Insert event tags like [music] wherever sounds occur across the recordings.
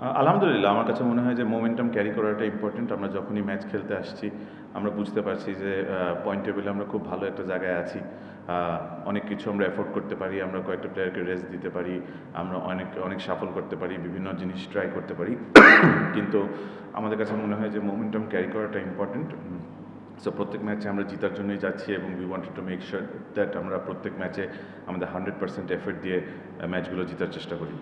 আলহামদুলিল্লাহ, আমার কাছে মনে হয় যে মোমেন্টাম ক্যারি করাটা ইম্পর্টেন্ট আমরা যখনই ম্যাচ খেলতে আসছি, আমরা বুঝতে পারছি যে পয়েন্ট টেবিলে আমরা খুব ভালো একটা জায়গায় আছি। অনেক কিছু আমরা এফোর্ড করতে পারি, আমরা কয়েকটা প্লেয়ারকে রেস্ট দিতে পারি, আমরা অনেক অনেক সাফল করতে পারি, বিভিন্ন জিনিস ট্রাই করতে পারি। [coughs] কিন্তু আমাদের কাছে মনে হয় যে মোমেন্টাম ক্যারি করাটা ইম্পর্টেন্ট সো প্রত্যেক ম্যাচে আমরা জিতার জন্যই যাচ্ছি এবং we wanted to make sure that আমরা প্রত্যেক ম্যাচে আমাদের হান্ড্রেড পার্সেন্ট এফর্ট দিয়ে ম্যাচগুলো জেতার চেষ্টা করি।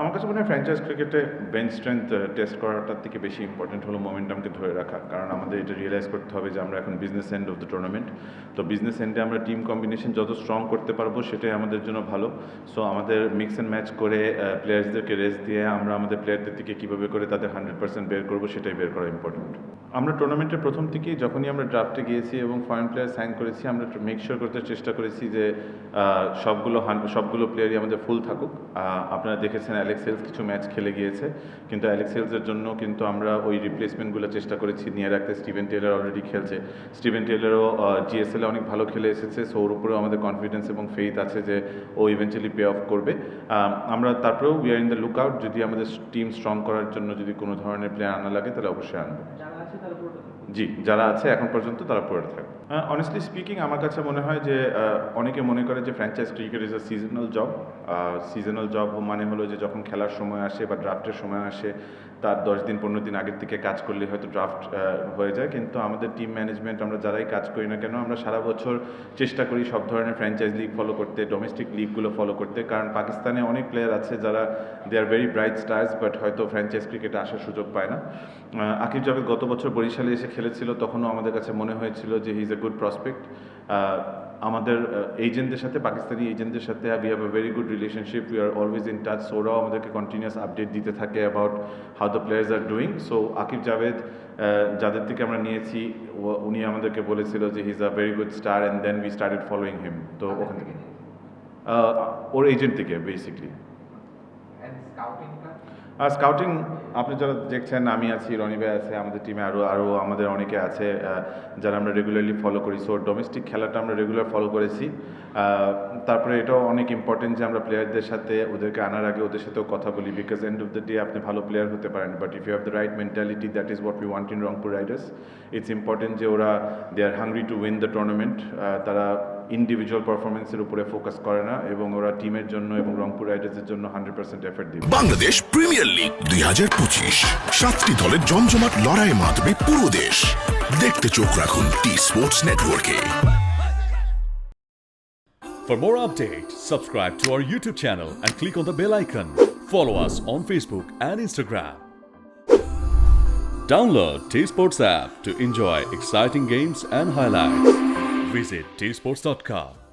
আমার কাছে মনে হয় ফ্র্যাঞ্চাইজ ক্রিকেটে বেঞ্চ স্ট্রেংথ টেস্ট করাটার থেকে বেশি ইম্পর্টেন্ট হলো মোমেন্টামকে ধরে রাখা। কারণ আমাদের এটা রিয়েলাইজ করতে হবে যে আমরা এখন business end of the tournament তো বিজনেস এন্ডে আমরা টিম কম্বিনেশন যত স্ট্রং করতে পারব সেটাই আমাদের জন্য ভালো। সো আমাদের মিক্স অ্যান্ড ম্যাচ করে প্লেয়ার্সদেরকে রেস্ট দিয়ে আমরা আমাদের প্লেয়ারদের থেকে কীভাবে করে তাদের হান্ড্রেড পার্সেন্ট বের করব সেটাই বের করা ইম্পর্টেন্ট আমরা টুর্নামেন্টের প্রথম থেকেই যখনই আমরা ড্রাফটে গিয়েছি এবং ফরেন প্লেয়ার সাইন করেছি, আমরা মেক শিওর করতে চেষ্টা করেছি যে সবগুলো সবগুলো প্লেয়ারই আমাদের ফুল থাকুক। আপনারা দেখেছেন অ্যালেক্স হেলস কিছু ম্যাচ খেলে গিয়েছে। কিন্তু অ্যালেক্স হেলসের জন্য কিন্তু আমরা ওই রিপ্লেসমেন্টগুলো চেষ্টা করেছি, নিয়ে রাখতে। স্টিভেন টেলার অলরেডি খেলছে। স্টিভেন টেলারও জিএসএলে অনেক ভালো খেলে এসেছে সো ওর উপরেও আমাদের কনফিডেন্স এবং ফেইথ আছে যে ও ইভেন্চুয়ালি পে অফ করবে। আমরা তারপরেও we are in the look out যদি আমাদের টিম স্ট্রং করার জন্য যদি কোনো ধরনের প্লেয়ার আনা লাগে, তাহলে অবশ্যই আনব। জি, যারা আছে এখন পর্যন্ত তারা পড়ে থাকে অনেস্টলি স্পিকিং আমার কাছে মনে হয় যে অনেকে মনে করে যে franchise cricket is a seasonal job seasonal job মানে হলো যে যখন খেলার সময় আসে বা ড্রাফটের সময় আসে, তার দশ দিন, পনেরো দিন আগের থেকে কাজ করলে হয়তো ড্রাফট হয়ে যায়। কিন্তু আমাদের টিম ম্যানেজমেন্ট আমরা যারাই কাজ করি না কেন, আমরা সারা বছর চেষ্টা করি সব ধরনের ফ্র্যাঞ্চাইজ লিগ ফলো করতে ডোমেস্টিক লিগগুলো ফলো করতে। কারণ পাকিস্তানে অনেক প্লেয়ার আছে যারা they are very bright stars but হয়তো ফ্র্যাঞ্চাইজ ক্রিকেটে আসার সুযোগ পায় না। আকিব জাভেদ গত বছর বরিশালে এসে খেলেছিল তখনও আমাদের কাছে মনে হয়েছিল যে he is a good prospect আমাদের এজেন্টদের সাথে, পাকিস্তানি এজেন্টদের সাথে we have a very good relationship we are always in touch ওরাও আমাদেরকে কন্টিনিউয়াস আপডেট দিতে থাকে about how the players are doing so Aaqib Javed যাদের থেকে আমরা নিয়েছি উনি আমাদেরকে বলেছিল যে he is a very good star and then we started following him তো ওখান থেকে। ওর এজেন্ট থেকে বেসিকলি? আর স্কাউটিং আপনি যারা দেখছেন, আমি আছি, রনি ভাই আছে, আমাদের টিমে আরও আরও আমাদের অনেকে আছে যারা আমরা রেগুলারলি ফলো করি। সো ডোমেস্টিক খেলাটা আমরা রেগুলার ফলো করেছি। তারপরে এটাও অনেক ইম্পর্টেন্ট যে আমরা প্লেয়ারদের সাথে ওদেরকে আনার আগে ওদের সাথেও কথা বলি। Because end of the day আপনি ভালো প্লেয়ার হতে পারেন। But if you have the right mentality that is what we want in Rangpur Riders it's important যে ওরা they are hungry to win the tournament তারা ইন্ডিভিজুয়াল পারফরমেন্সের উপরে focus করে না এবং ওরা টিমের জন্য এবং রংপুর রাইডার্সের জন্য হান্ড্রেড পার্সেন্ট এফর্ট দিবে। বাংলাদেশ প্রিমিয়ার লিগ দুই হাজার পঁচিশ সাতটি দলের জমজমাট লড়াইয়ের মাধ্যমে পুরো দেশ দেখতে চোখ রাখুন টি স্পোর্টস নেটওয়ার্কে For more updates, subscribe to our YouTube channel and click on the bell icon. Follow us on Facebook and Instagram. Download T Sports app to enjoy exciting games and highlights. Visit tsports.com.